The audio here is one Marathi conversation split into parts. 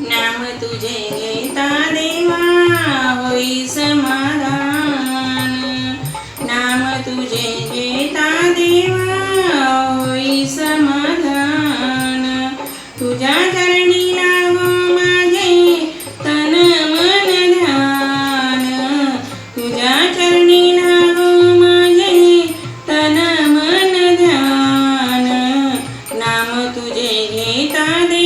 नाम तुझे घेता देवा होई समाधान. नाम तुझे घेता देवा होई समाधान. तुझ्या चरणी लागो माझे तन मन ध्यान. तुझ्या चरणी लागो माझे तन मन ध्यान. नाम तुझे घेता देवा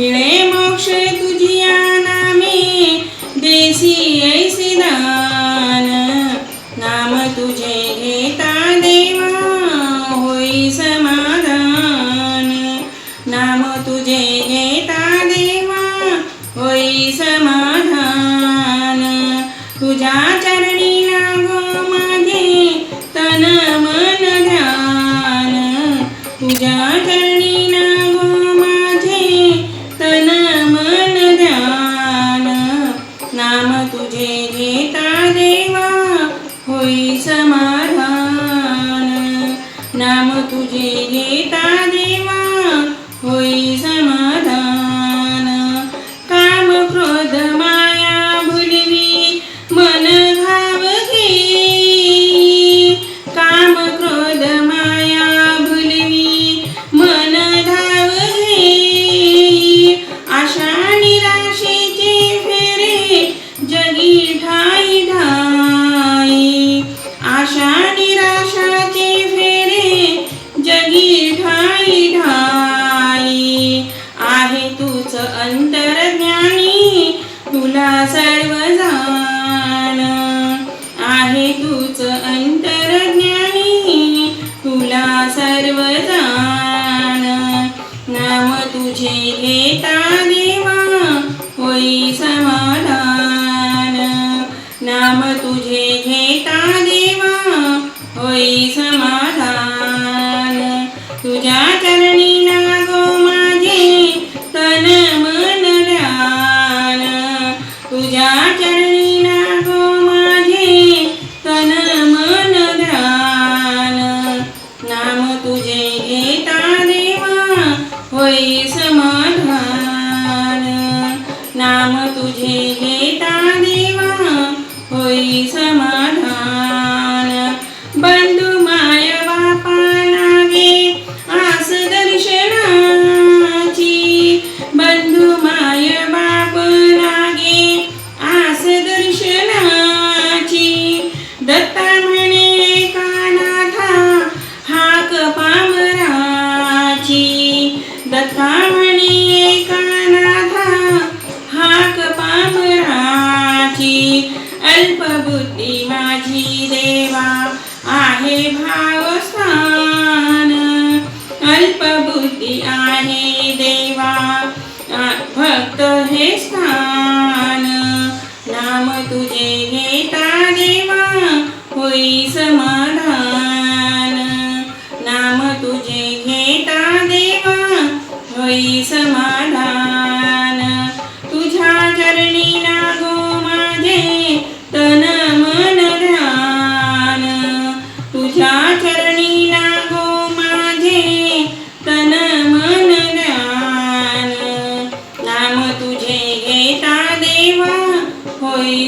मिळे मोक्ष तुझिया नामे देसी ऐसे दान नाम तुझे घेता देवा होई समाधान. नाम तुझे घेता देवा होई समाधान. तुझ्या चरणी लागो माझे तन मन ध्यान. तुझ्या चरणी तुझे घेता देवा होई ठाई ठाई आहे तूच अंतरज्ञानी. तुला सर्व जाण. आहे तूच अंतरज्ञानी. तुला सर्व जाण. नाम तुझे घेता देवा. होई समाधान. नाम तुझे घेता देवा. होई समाधान. तुझ्या चरणी लागो माझे तन मन ध्यान तुझ्या चरणी लागो माझे तन मन ध्यान नाम तुझे घेता देवा होई समा अल्पबुद्धी माझी देवा आहे भावस्थान. अल्पबुद्धी आहे देवा भक्त हे स्थान. नाम तुझे घेता देवा होई समाधान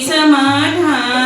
होई समाधान